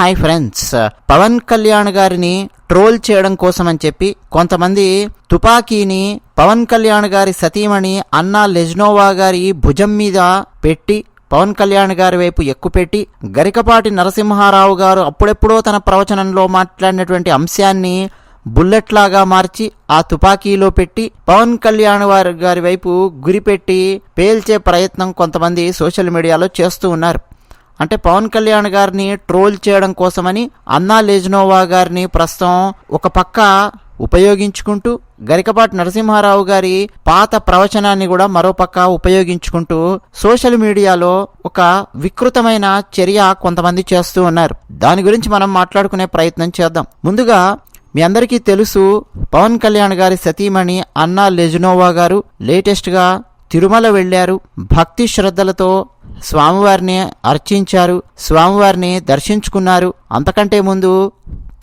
Hi friends. Pawan Kalyan గారిని troll చేయడం కోసం అని చెప్పి కొంతమంది తుపాకీని పవన్ కళ్యాణ్ గారి సతీమణి అన్నా లెజ్నోవా గారి భుజం మీద పెట్టి పవన్ కళ్యాణ్ గారి వైపు ఎక్కుపెట్టి గరికపాటి నరసింహారావు గారు అప్పుడెప్పుడో తన ప్రవచనంలో మాట్లాడినటువంటి అంశాన్ని బుల్లెట్ లాగా మార్చి ఆ తుపాకీలో పెట్టి పవన్ కళ్యాణ్ వారి గారి వైపు గురిపెట్టి పేల్చే ప్రయత్నం కొంతమంది సోషల్ మీడియాలో చేస్తూ ఉన్నారు. అంటే పవన్ కళ్యాణ్ గారిని ట్రోల్ చేయడం కోసమని అన్నా లెజ్నోవా గారిని ప్రస్తుతం ఒక పక్క ఉపయోగించుకుంటూ గరికపాటి నరసింహారావు గారి పాత ప్రవచనాన్ని కూడా మరో పక్క ఉపయోగించుకుంటూ సోషల్ మీడియాలో ఒక వికృతమైన చర్య కొంతమంది చేస్తూ ఉన్నారు. దాని గురించి మనం మాట్లాడుకునే ప్రయత్నం చేద్దాం. ముందుగా మీ అందరికీ తెలుసు పవన్ కళ్యాణ్ గారి సతీమణి అన్నా లెజ్నోవా గారు లేటెస్ట్గా తిరుమల వెళ్ళారు. భక్తి శ్రద్ధలతో స్వామివారిని అర్చించారు. స్వామివారిని దర్శించుకున్నారు. అంతకంటే ముందు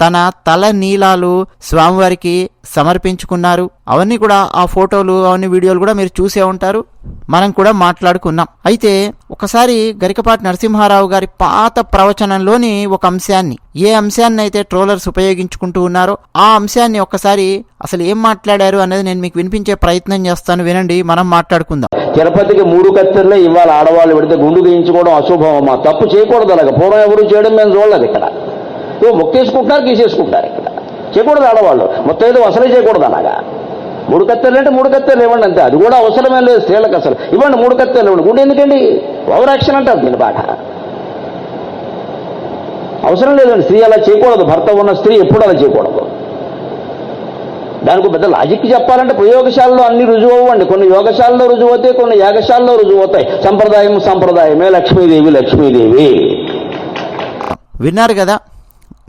తన తల నీలాలు స్వామివారికి సమర్పించుకున్నారు. అవన్నీ కూడా ఆ ఫోటోలు అవన్నీ వీడియోలు కూడా మీరు చూసే ఉంటారు. మనం కూడా మాట్లాడుకున్నాం అయితే ఒకసారి గరికపాటి నరసింహారావు గారి పాత ప్రవచనంలోని ఒక అంశాన్ని ఏ అంశాన్ని అయితే ట్రోలర్స్ ఉపయోగించుకుంటూ ఉన్నారో ఆ అంశాన్ని ఒక్కసారి అసలు ఏం మాట్లాడారు అనేది నేను మీకు వినిపించే ప్రయత్నం చేస్తాను. వినండి మనం మాట్లాడుకుందాం. తిరుపతికి మూడు కత్తెర్లే ఇవాళ ఆడవాళ్ళు పెడితే గుండు గీయించుకోవడం అశుభం తప్పు చేయకూడదు అలాగ. పూర్వం ఎవరు చేయడం మేము చూడలేదు ఇక్కడ. ఓ మొక్కేసుకుంటున్నారు గీసేసుకుంటారు ఇక్కడ. చేయకూడదు ఆడవాళ్ళు. మొత్తం ఏదో అసలే చేయకూడదు అలాగా. మూడు కత్తెలు అంటే మూడు కత్తెలు ఇవ్వండి అంతే. అది కూడా అవసరమే లేదు స్త్రీలకు అసలు. ఇవ్వండి మూడు కత్తెలు ఇవ్వండి. గుండె ఎందుకండి? ఓవర్ యాక్షన్ అంటారు దీని బాట. అవసరం లేదండి. స్త్రీ అలా చేయకూడదు. భర్త ఉన్న స్త్రీ ఎప్పుడు అలా చేయకూడదు. దానికి పెద్ద లాజిక్ చెప్పాలంటే ప్రయోగశాలలో అన్ని రుజువు అవ్వండి కొన్ని యోగశాలలో రుజువు అవుతాయి కొన్ని యాగశాలలో రుజువు అవుతాయి సంప్రదాయం సంప్రదాయమే లక్ష్మీదేవి లక్ష్మీదేవి. విన్నారు కదా?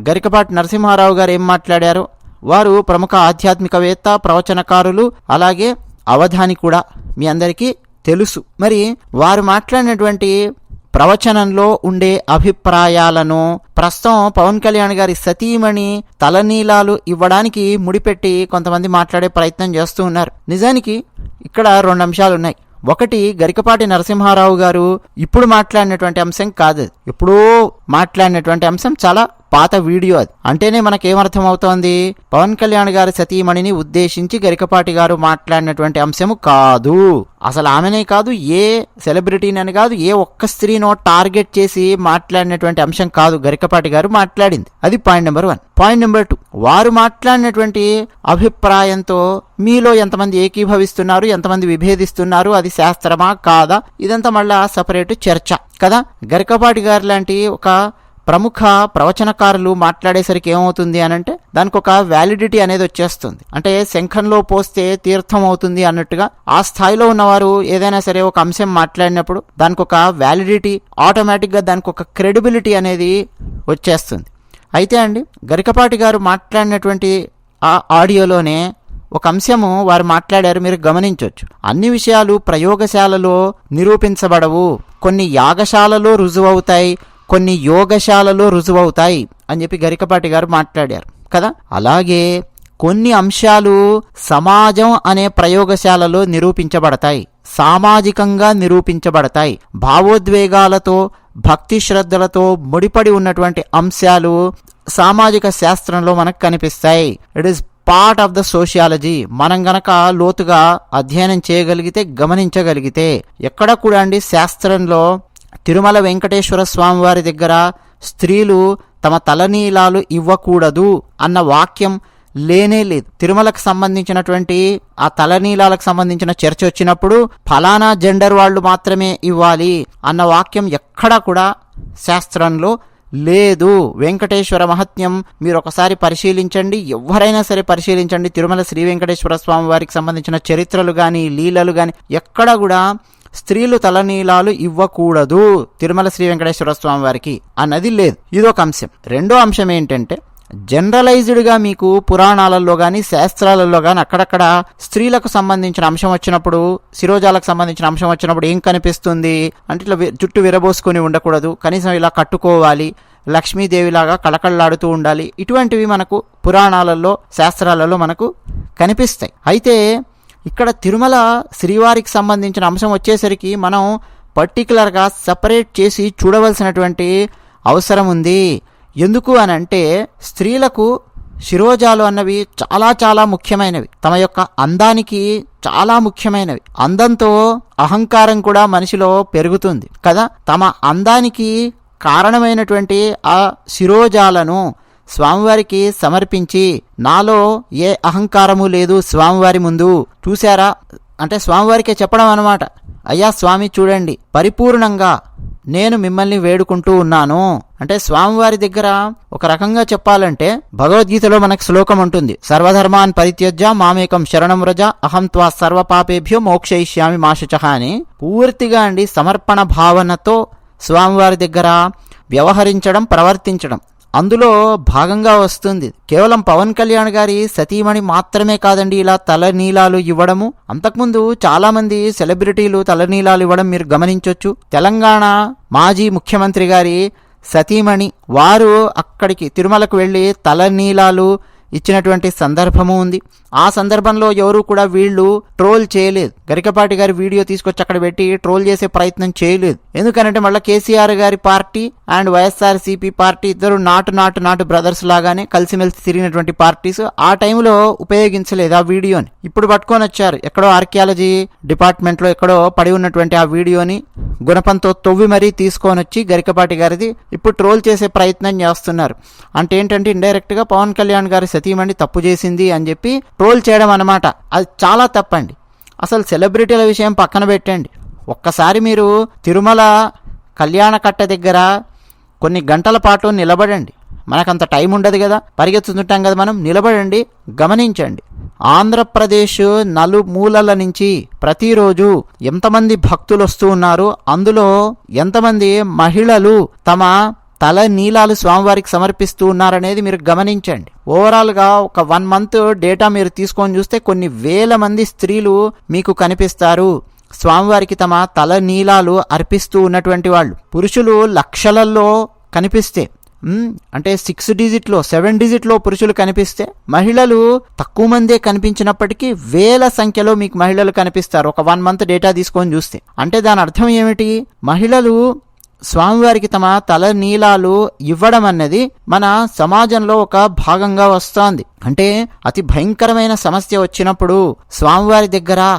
గరికపాటి నరసింహారావు గారు ఏం మాట్లాడారు? వారు ప్రముఖ ఆధ్యాత్మికవేత్త ప్రవచనకారులు అలాగే అవధాని కూడా. మీ అందరికీ తెలుసు. మరి వారు మాట్లాడినటువంటి ప్రవచనంలో ఉండే అభిప్రాయాలను ప్రస్తుతం పవన్ కళ్యాణ్ గారి సతీమణి తలనీలాలు ఇవ్వడానికి ముడిపెట్టి కొంతమంది మాట్లాడే ప్రయత్నం చేస్తూ ఉన్నారు. నిజానికి ఇక్కడ రెండు అంశాలు ఉన్నాయి. ఒకటి గరికపాటి నరసింహారావు గారు ఇప్పుడు మాట్లాడినటువంటి అంశం కాదు. ఎప్పుడో మాట్లాడినటువంటి అంశం చాలా పాత వీడియో అది. అంటేనే మనకేమర్థం అవుతోంది పవన్ కళ్యాణ్ గారి సతీమణిని ఉద్దేశించి గరికపాటి గారు మాట్లాడినటువంటి అంశము కాదు. అసలు ఆమెనే కాదు ఏ సెలబ్రిటీని అని కాదు ఏ ఒక్క స్త్రీనో టార్గెట్ చేసి మాట్లాడినటువంటి అంశం కాదు గరికపాటి గారు మాట్లాడింది. అది point number one. Point number two. వారు మాట్లాడినటువంటి అభిప్రాయంతో మీలో ఎంతమంది ఏకీభవిస్తున్నారు ఎంతమంది విభేదిస్తున్నారు అది శాస్త్రమా కాదా? ఇదంతా మళ్ళా సపరేట్ చర్చ. కదా? గరికపాటి గారు లాంటి ఒక ప్రముఖ ప్రవచనకారులు మాట్లాడేసరికి ఏమవుతుంది అని అంటే దానికి ఒక వ్యాలిడిటీ అనేది వచ్చేస్తుంది. అంటే శంఖంలో పోస్తే తీర్థం అవుతుంది అన్నట్టుగా ఆ స్థాయిలో ఉన్నవారు ఏదైనా సరే ఒక అంశం మాట్లాడినప్పుడు దానికి ఒక వ్యాలిడిటీ ఆటోమేటిక్గా దానికి ఒక క్రెడిబిలిటీ అనేది వచ్చేస్తుంది. అయితే అండి గరికపాటి గారు మాట్లాడినటువంటి ఆ ఆడియోలోనే ఒక అంశము వారు మాట్లాడారు మీరు గమనించవచ్చు అన్ని విషయాలు ప్రయోగశాలలో నిరూపించబడవు. కొన్ని యాగశాలలో రుజువవుతాయి కొన్ని యోగశాలలో రుజువవుతాయి అని చెప్పి గరికపాటి గారు మాట్లాడారు కదా? అలాగే కొన్ని అంశాలు సమాజం అనే ప్రయోగశాలలో నిరూపించబడతాయి సామాజికంగా నిరూపించబడతాయి. భావోద్వేగాలతో భక్తి శ్రద్ధలతో ముడిపడి ఉన్నటువంటి అంశాలు సామాజిక శాస్త్రంలో మనకు కనిపిస్తాయి. It is part of the sociology మనం గనక లోతుగా అధ్యయనం చేయగలిగితే గమనించగలిగితే ఎక్కడ కూడా అండి శాస్త్రంలో తిరుమల వెంకటేశ్వర స్వామి వారి దగ్గర స్త్రీలు తమ తలనీలాలు ఇవ్వకూడదు అన్న వాక్యం లేనే లేదు. తిరుమలకు సంబంధించినటువంటి ఆ తలనీలాలకు సంబంధించిన చర్చ వచ్చినప్పుడు ఫలానా జెండర్ వాళ్ళు మాత్రమే ఇవ్వాలి అన్న వాక్యం ఎక్కడా కూడా శాస్త్రంలో లేదు. వెంకటేశ్వర మహత్యం మీరు ఒకసారి పరిశీలించండి. ఎవరైనా సరే పరిశీలించండి. తిరుమల శ్రీ వెంకటేశ్వర స్వామి వారికి సంబంధించిన చరిత్రలు కానీ లీలలు కానీ ఎక్కడ కూడా స్త్రీలు తలనీలాలు ఇవ్వకూడదు తిరుమల శ్రీ వెంకటేశ్వర స్వామి వారికి అన్నది లేదు. ఇదొక అంశం. రెండో అంశం ఏంటంటే జనరలైజ్డ్గా మీకు పురాణాలలో కానీ శాస్త్రాలలో కానీ అక్కడక్కడ స్త్రీలకు సంబంధించిన అంశం వచ్చినప్పుడు శిరోజాలకు సంబంధించిన అంశం వచ్చినప్పుడు ఏం కనిపిస్తుంది? అంటే ఇట్లా జుట్టు విరబోసుకొని ఉండకూడదు. కనీసం ఇలా కట్టుకోవాలి. లక్ష్మీదేవిలాగా కళకళలాడుతూ ఉండాలి. ఇటువంటివి మనకు పురాణాలలో శాస్త్రాలలో మనకు కనిపిస్తాయి. అయితే ఇక్కడ తిరుమల శ్రీవారికి సంబంధించిన అంశం వచ్చేసరికి మనం పర్టికులర్గా సపరేట్ చేసి చూడవలసినటువంటి అవసరం ఉంది. ఎందుకు అని అంటే స్త్రీలకు శిరోజాలు అన్నవి చాలా చాలా ముఖ్యమైనవి. తమ యొక్క అందానికి చాలా ముఖ్యమైనవి. అందంతో అహంకారం కూడా మనిషిలో పెరుగుతుంది కదా? తమ అందానికి కారణమైనటువంటి ఆ శిరోజాలను స్వామివారికి సమర్పించి నాలో ఏ అహంకారము లేదు స్వామివారి ముందు. చూశారా? అంటే స్వామివారికే చెప్పడం అనమాట అయ్యా స్వామి చూడండి పరిపూర్ణంగా నేను మిమ్మల్ని వేడుకుంటూ ఉన్నాను. అంటే స్వామివారి దగ్గర ఒక రకంగా చెప్పాలంటే భగవద్గీతలో మనకు శ్లోకం ఉంటుంది. సర్వధర్మాన్ పరిత్యజ్య మామేకం శరణం వ్రజ అహం త్వా సర్వ పాపేభ్యో మోక్షయిష్యామి మాషచ అని పూర్తిగా అండి సమర్పణ భావనతో స్వామివారి దగ్గర వ్యవహరించడం ప్రవర్తించడం. అందులో భాగంగా వస్తుంది. కేవలం పవన్ కళ్యాణ్ గారి సతీమణి మాత్రమే కాదండి ఇలా తలనీలాలు ఇవ్వడము. అంతకుముందు చాలా మంది సెలబ్రిటీలు తలనీలాలు ఇవ్వడం మీరు గమనించవచ్చు తెలంగాణ మాజీ ముఖ్యమంత్రి గారి సతీమణి వారు అక్కడికి తిరుమలకు వెళ్ళి తలనీలాలు ఇచ్చినటువంటి సందర్భము ఉంది. ఆ సందర్భంలో ఎవరు కూడా వీళ్ళు ట్రోల్ చేయలేదు. గరికపాటి గారి వీడియో తీసుకొచ్చి అక్కడ పెట్టి ట్రోల్ చేసే ప్రయత్నం చేయలేదు. ఎందుకంటే మళ్ళీ కేసీఆర్ గారి party and YSR CP party ఇద్దరు నాటు నాటు నాటు బ్రదర్స్ లాగానే కలిసిమెలిసి తిరిగినటువంటి పార్టీస్ ఆ టైంలో ఉపయోగించలేదు ఆ వీడియోని. ఇప్పుడు పట్టుకొని వచ్చారు. ఎక్కడో ఆర్కియాలజీ డిపార్ట్మెంట్లో ఎక్కడో పడి ఉన్నటువంటి ఆ వీడియోని గుణపంతో తొవ్వి మరీ తీసుకొని వచ్చి గరికపాటి గారిది ఇప్పుడు ట్రోల్ చేసే ప్రయత్నం చేస్తున్నారు. అంటే ఏంటంటే ఇండైరెక్ట్గా పవన్ కళ్యాణ్ గారి సతీమణి తప్పు చేసింది అని చెప్పి ట్రోల్ చేయడం అనమాట అది చాలా తప్పండి. అసలు సెలబ్రిటీల విషయం పక్కన పెట్టండి. ఒక్కసారి మీరు తిరుమల కళ్యాణ కట్ట దగ్గర కొన్ని గంటల పాటు నిలబడండి. మనకంత టైం ఉండదు కదా. పరిగెత్తుతుంటాం కదా మనం. నిలబడండి గమనించండి. ఆంధ్రప్రదేశ్ నలుమూలల నుంచి ప్రతిరోజు ఎంతమంది భక్తులు వస్తూ ఉన్నారు? అందులో ఎంతమంది మహిళలు తమ తల నీలాలు స్వామివారికి సమర్పిస్తూ ఉన్నారనేది మీరు గమనించండి. ఓవరాల్గా ఒక వన్ మంత్ డేటా మీరు తీసుకొని చూస్తే కొన్ని వేల మంది స్త్రీలు మీకు కనిపిస్తారు. స్వామివారికి తమ తల నీలాలు అర్పిస్తూ ఉన్నటువంటి వాళ్ళు. పురుషులు లక్షలలో కనిపిస్తే అంటే సిక్స్ డిజిట్లో సెవెన్ డిజిట్లో పురుషులు కనిపిస్తే మహిళలు తక్కువ మందే కనిపించినప్పటికీ వేల సంఖ్యలో మీకు మహిళలు కనిపిస్తారు. ఒక వన్ మంత్ డేటా తీసుకొని చూస్తే. అంటే దాని అర్థం ఏమిటి? మహిళలు స్వామివారికి తమ తల నీలాలు ఇవ్వడం అన్నది మన సమాజంలో ఒక భాగంగా వస్తోంది. అంటే అతి భయంకరమైన సమస్య వచ్చినప్పుడు స్వామివారి దగ్గర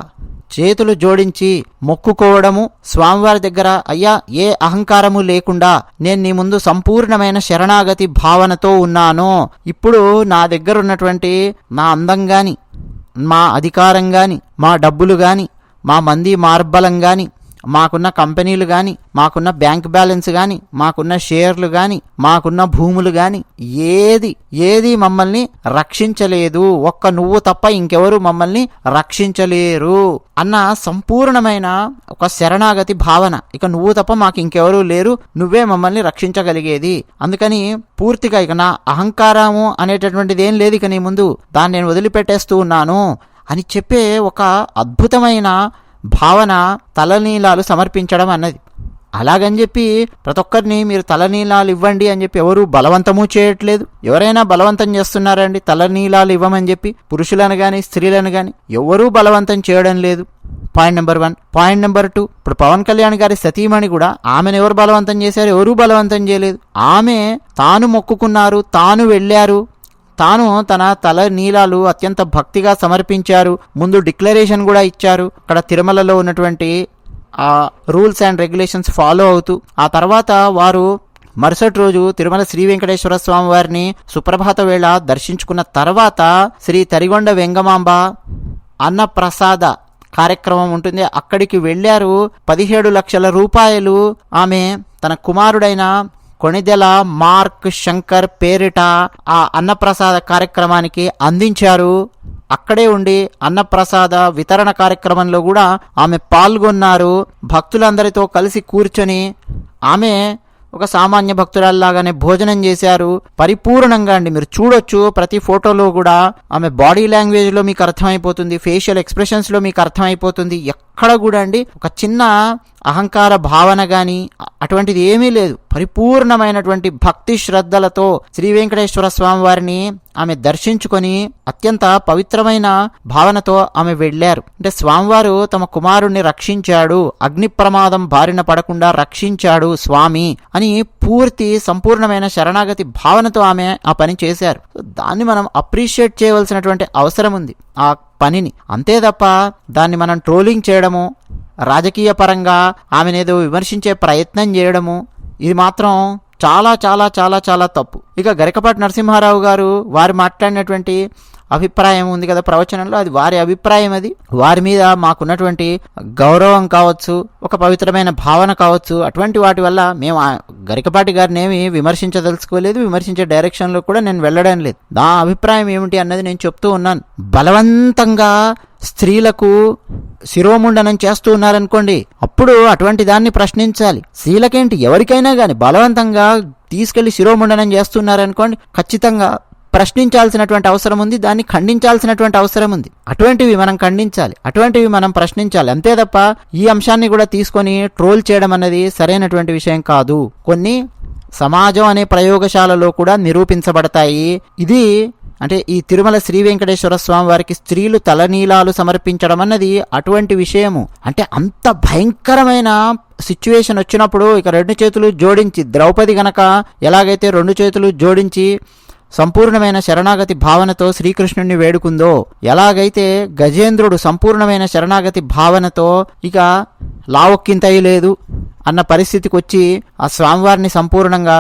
చేతులు జోడించి మొక్కుకోవడము స్వామివారి దగ్గర అయ్యా ఏ అహంకారము లేకుండా నేను నీ ముందు సంపూర్ణమైన శరణాగతి భావనతో ఉన్నాను. ఇప్పుడు నా దగ్గర ఉన్నటువంటి నా అందం గాని మా అధికారం గాని మా డబ్బులు గాని మా మంది మార్బలం గాని మాకున్న కంపెనీలు కానీ మాకున్న బ్యాంక్ బ్యాలెన్స్ కానీ మాకున్న షేర్లు కానీ మాకున్న భూములు కానీ ఏది ఏది మమ్మల్ని రక్షించలేదు. ఒక్క నువ్వు తప్ప ఇంకెవరు మమ్మల్ని రక్షించలేరు అన్న సంపూర్ణమైన ఒక శరణాగతి భావన. ఇక నువ్వు తప్ప మాకు ఇంకెవరూ లేరు. నువ్వే మమ్మల్ని రక్షించగలిగేది. అందుకని పూర్తిగా ఇక నా అహంకారము అనేటటువంటిది ఏం లేదు ఇక నీ ముందు. దాన్ని నేను వదిలిపెట్టేస్తూ ఉన్నాను అని చెప్పే ఒక అద్భుతమైన భావన తలనీలాలు సమర్పించడం అన్నది. అలాగని చెప్పి ప్రతి ఒక్కరిని మీరు తలనీలాలు ఇవ్వండి అని చెప్పి ఎవరు బలవంతము చేయట్లేదు. ఎవరైనా బలవంతం చేస్తున్నారండి తలనీలాలు ఇవ్వమని చెప్పి పురుషులను కానీ స్త్రీలను కానీ ఎవరూ బలవంతం చేయడం లేదు. Point number one point number two ఇప్పుడు పవన్ కళ్యాణ్ గారి సతీమణి కూడా ఆమెను ఎవరు బలవంతం చేశారు? ఎవరూ బలవంతం చేయలేదు. ఆమె తాను మొక్కుకున్నారు తాను వెళ్ళారు తాను తన తల నీలాలు అత్యంత భక్తిగా సమర్పించారు. ముందు డిక్లరేషన్ కూడా ఇచ్చారు. అక్కడ తిరుమలలో ఉన్నటువంటి ఆ రూల్స్ అండ్ రెగ్యులేషన్స్ ఫాలో అవుతూ ఆ తర్వాత వారు మరుసటి రోజు తిరుమల శ్రీ వెంకటేశ్వర స్వామి వారిని సుప్రభాత వేళ దర్శించుకున్న తర్వాత శ్రీ తరిగొండ వెంగమాంబ అన్నప్రసాద కార్యక్రమం ఉంటుంది. అక్కడికి వెళ్ళారు. పదిహేడు లక్షల రూపాయలు ఆమె తన కుమారుడైన కొణిదెల మార్క్ శంకర్ పేరిట ఆ అన్నప్రసాద కార్యక్రమానికి అందించారు. అక్కడే ఉండి అన్నప్రసాద వితరణ కార్యక్రమంలో కూడా ఆమె పాల్గొన్నారు. భక్తులందరితో కలిసి కూర్చొని ఆమె ఒక సామాన్య భక్తురాల్లాగానే భోజనం చేశారు. పరిపూర్ణంగా అండి మీరు చూడొచ్చు. ప్రతి ఫోటోలో కూడా ఆమె బాడీ లాంగ్వేజ్లో మీకు అర్థమైపోతుంది ఫేషియల్ ఎక్స్ప్రెషన్స్లో మీకు అర్థమైపోతుంది. ఎక్కడ కూడా అండి ఒక చిన్న అహంకార భావన గాని అటువంటిది ఏమీ లేదు. పరిపూర్ణమైనటువంటి భక్తి శ్రద్ధలతో శ్రీ వెంకటేశ్వర స్వామి వారిని ఆమె దర్శించుకొని అత్యంత పవిత్రమైన భావనతో ఆమె వెళ్ళారు. అంటే స్వామివారు తమ కుమారుణ్ణి రక్షించాడు అగ్ని ప్రమాదం బారిన పడకుండా రక్షించాడు స్వామి అని పూర్తి సంపూర్ణమైన శరణాగతి భావనతో ఆమె ఆ పని చేశారు. దాన్ని మనం అప్రిషియేట్ చేయవలసినటువంటి అవసరం ఉంది ఆ పనిని. అంతే తప్ప దాన్ని మనం ట్రోలింగ్ చేయడము రాజకీయ పరంగా ఆమెనేదో విమర్శించే ప్రయత్నం చేయడము ఇది మాత్రం చాలా చాలా చాలా చాలా తప్పు. ఇక గరికపాటి నరసింహారావు గారు వారు మాట్లాడినటువంటి అభిప్రాయం ఉంది కదా ప్రవచనంలో అది వారి అభిప్రాయం అది. వారి మీద మాకున్నటువంటి గౌరవం కావచ్చు ఒక పవిత్రమైన భావన కావచ్చు అటువంటి వాటి వల్ల మేము ఆ గరికపాటి గారిని ఏమి విమర్శించదలుచుకోలేదు విమర్శించే డైరెక్షన్లో కూడా నేను వెళ్ళడం లేదు. నా అభిప్రాయం ఏమిటి అన్నది నేను చెప్తూ ఉన్నాను. బలవంతంగా స్త్రీలకు శిరోముండనం చేస్తూ ఉన్నారనుకోండి అప్పుడు అటువంటి దాన్ని ప్రశ్నించాలి. స్త్రీలకేంటి? ఎవరికైనా కానీ బలవంతంగా తీసుకెళ్ళి శిరోముండనం చేస్తున్నారనుకోండి ఖచ్చితంగా ప్రశ్నించాల్సినటువంటి అవసరం ఉంది దాన్ని ఖండించాల్సినటువంటి అవసరం ఉంది. అటువంటివి మనం ఖండించాలి. అటువంటివి మనం ప్రశ్నించాలి. అంతే తప్ప ఈ అంశాన్ని కూడా తీసుకొని ట్రోల్ చేయడం అన్నది సరైనటువంటి విషయం కాదు. కొన్ని సమాజం అనే ప్రయోగశాలలో కూడా నిరూపించబడతాయి. ఇది అంటే ఈ తిరుమల శ్రీ వెంకటేశ్వర స్వామి వారికి స్త్రీలు తలనీలాలు సమర్పించడం అన్నది అటువంటి విషయము. అంటే అంత భయంకరమైన సిచ్యువేషన్ వచ్చినప్పుడు ఇక రెండు చేతులు జోడించి ద్రౌపది గనక ఎలాగైతే రెండు చేతులు జోడించి సంపూర్ణమైన శరణాగతి భావనతో శ్రీకృష్ణుణ్ణి వేడుకుందో ఎలాగైతే గజేంద్రుడు సంపూర్ణమైన శరణాగతి భావనతో ఇక లావొక్కింతయ్య లేదు అన్న పరిస్థితికి వచ్చి ఆ స్వామివారిని సంపూర్ణంగా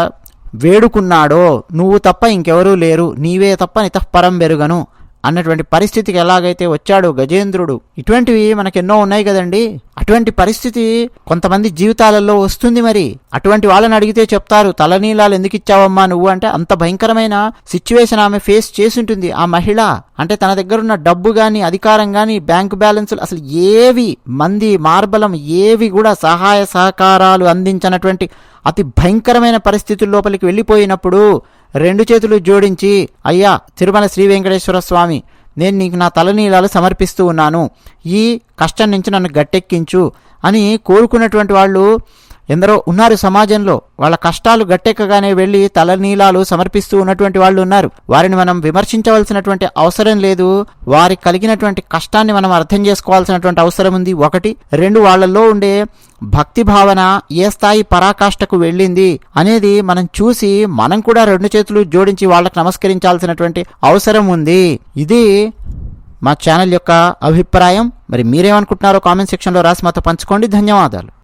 వేడుకున్నాడో నువ్వు తప్ప ఇంకెవరూ లేరు నీవే తప్ప నితఃపరం పెరుగను అన్నటువంటి పరిస్థితికి ఎలాగైతే వచ్చాడు గజేంద్రుడు. ఇటువంటివి మనకెన్నో ఉన్నాయి కదండి. అటువంటి పరిస్థితి కొంతమంది జీవితాలలో వస్తుంది మరి. అటువంటి వాళ్ళని అడిగితే చెప్తారు తలనీలాలు ఎందుకు ఇచ్చావమ్మా నువ్వు? అంటే అంత భయంకరమైన సిచ్యువేషన్ ఆమె ఫేస్ చేసింటుంది. ఆ మహిళ అంటే తన దగ్గర ఉన్న డబ్బు కానీ అధికారం కానీ బ్యాంకు బ్యాలెన్సులు అసలు ఏవి మంది మార్బలం ఏవి కూడా సహాయ సహకారాలు అందించినటువంటి అతి భయంకరమైన పరిస్థితుల లోపలికి వెళ్ళిపోయినప్పుడు రెండు చేతులు జోడించి అయ్యా తిరుమల శ్రీ వెంకటేశ్వర స్వామి నేను నీకు నా తలనీలాలు సమర్పిస్తూ ఉన్నాను. ఈ కష్టం నుంచి నన్ను గట్టెక్కించు అని కోరుకున్నటువంటి వాళ్ళు ఎందరో ఉన్నారు సమాజంలో. వాళ్ళ కష్టాలు గట్టెక్కగానే వెళ్ళి తలనీలాలు సమర్పిస్తూ ఉన్నటువంటి వాళ్ళు ఉన్నారు. వారిని మనం విమర్శించవలసినటువంటి అవసరం లేదు. వారి కలిగినటువంటి కష్టాన్ని మనం అర్థం చేసుకోవాల్సినటువంటి అవసరం ఉంది. ఒకటి రెండు వాళ్ళల్లో ఉండే భక్తి భావన ఏ స్థాయి పరాకాష్ఠకు వెళ్ళింది అనేది మనం చూసి మనం కూడా రెండు చేతులు జోడించి వాళ్ళకు నమస్కరించాల్సినటువంటి అవసరం ఉంది. ఇది మా ఛానల్ యొక్క అభిప్రాయం. మరి మీరేమనుకుంటున్నారో కామెంట్ సెక్షన్లో రాసి మాతో పంచుకోండి. ధన్యవాదాలు.